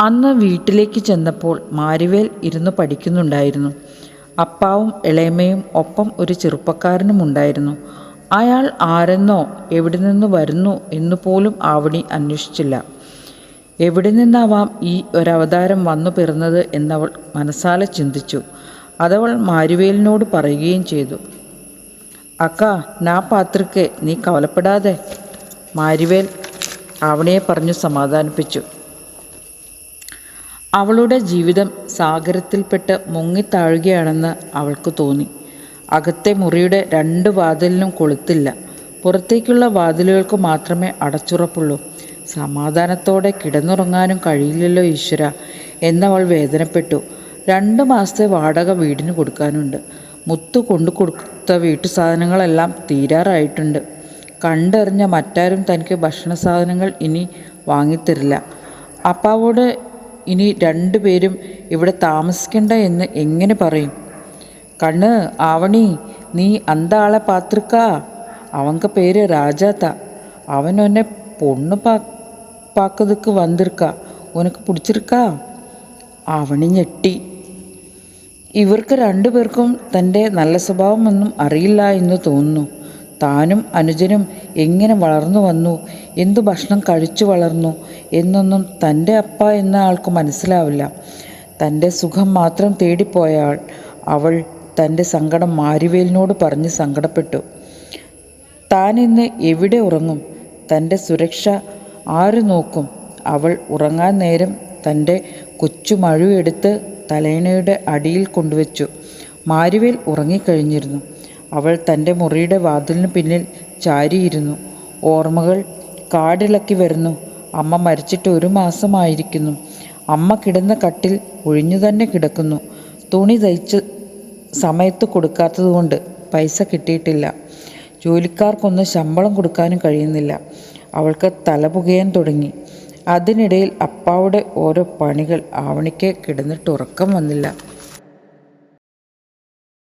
അന്ന് വീട്ടിലേക്ക് ചെന്നപ്പോൾ മാരിവേൽ ഇരുന്ന് പഠിക്കുന്നുണ്ടായിരുന്നു. അപ്പാവും ഇളയമ്മയും ഒപ്പം ഒരു ചെറുപ്പക്കാരനും ഉണ്ടായിരുന്നു. അയാൾ ആരെന്നോ എവിടെ നിന്ന് വരുന്നു എന്നു പോലും ആവണി അന്വേഷിച്ചില്ല. എവിടെ നിന്നാവാം ഈ ഒരവതാരം വന്നു പിറന്നത് എന്നവൾ മനസ്സാലെ ചിന്തിച്ചു. അതവൾ മാരുവേലിനോട് പറയുകയും ചെയ്തു. അക്ക നാ പാത്രക്ക് നീ കവലപ്പെടാതെ. മാരുവേൽ ആവണിയെ പറഞ്ഞു സമാധാനിപ്പിച്ചു. അവളുടെ ജീവിതം സാഗരത്തിൽപ്പെട്ട് മുങ്ങിത്താഴുകയാണെന്ന് അവൾക്ക് തോന്നി. അകത്തെ മുറിയുടെ രണ്ട് വാതിലിനും കൊളുത്തില്ല. പുറത്തേക്കുള്ള വാതിലുകൾക്ക് മാത്രമേ അടച്ചുറപ്പുള്ളൂ. സമാധാനത്തോടെ കിടന്നുറങ്ങാനും കഴിയില്ലല്ലോ ഈശ്വര എന്നവൾ വേദനപ്പെട്ടു. രണ്ട് മാസത്തെ വാടക വീടിന് കൊടുക്കാനുണ്ട്. മുത്തു കൊണ്ടു കൊടുത്ത വീട്ടു സാധനങ്ങളെല്ലാം തീരാറായിട്ടുണ്ട്. കണ്ടറിഞ്ഞ മറ്റാരും തനിക്ക് ഭക്ഷണ സാധനങ്ങൾ ഇനി വാങ്ങിത്തരില്ല. അപ്പാവോട് ഇനി രണ്ടുപേരും ഇവിടെ താമസിക്കണ്ട എന്ന് എങ്ങനെ പറയും? കണ്ണ് ആവണി നീ അന്താളെ പാത്രിക്കാ. അവങ്ക പേര് രാജാത്ത. അവൻ ഒന്നെ പൊണ്ണ് പാ പാക്കതുക്ക് വന്നിരിക്ക. ഉനക്ക് പിടിച്ചിരിക്ക? അവണി ഞെട്ടി. ഇവർക്ക് രണ്ടുപേർക്കും തന്റെ നല്ല സ്വഭാവമൊന്നും അറിയില്ല എന്ന് തോന്നുന്നു. താനും അനുജനും എങ്ങനെ വളർന്നു വന്നു? എന്തു ഭക്ഷണം കഴിച്ചു വളർന്നു? എന്നൊന്നും തന്റെ അപ്പ എന്ന ആൾക്ക് മനസ്സിലാവില്ല. തന്റെ സുഖം മാത്രം തേടിപ്പോയ ആൾ അവൾ തന്റെ സങ്കടം മാരിവേലിനോട് പറഞ്ഞ് സങ്കടപ്പെട്ടു. താൻ ഇന്ന് എവിടെ ഉറങ്ങും? തന്റെ സുരക്ഷ ആര് നോക്കും? അവൾ ഉറങ്ങാൻ നേരം തന്റെ കൊച്ചു മഴുവെടുത്ത് തലേണയുടെ അടിയിൽ കൊണ്ടുവച്ചു. മാരുവേൽ ഉറങ്ങിക്കഴിഞ്ഞിരുന്നു. അവൾ തന്റെ മുറിയുടെ വാതിലിന് പിന്നിൽ ചാരിയിരുന്നു. ഓർമ്മകൾ കാടിളക്കി വരുന്നു. അമ്മ മരിച്ചിട്ട് ഒരു മാസമായിരിക്കുന്നു. അമ്മ കിടന്ന കട്ടിൽ ഒഴിഞ്ഞു തന്നെ കിടക്കുന്നു. തുണി തയ്ച്ച് സമയത്ത് കൊടുക്കാത്തതുകൊണ്ട് പൈസ കിട്ടിയിട്ടില്ല. ജോലിക്കാർക്കൊന്നും ശമ്പളം കൊടുക്കാനും കഴിയുന്നില്ല. അവൾക്ക് തല പുകയാൻ തുടങ്ങി. അതിനിടയിൽ അപ്പാവുടെ ഓരോ പണികൾ ആവണിക്ക് കിടന്നിട്ട് ഉറക്കം വന്നില്ല.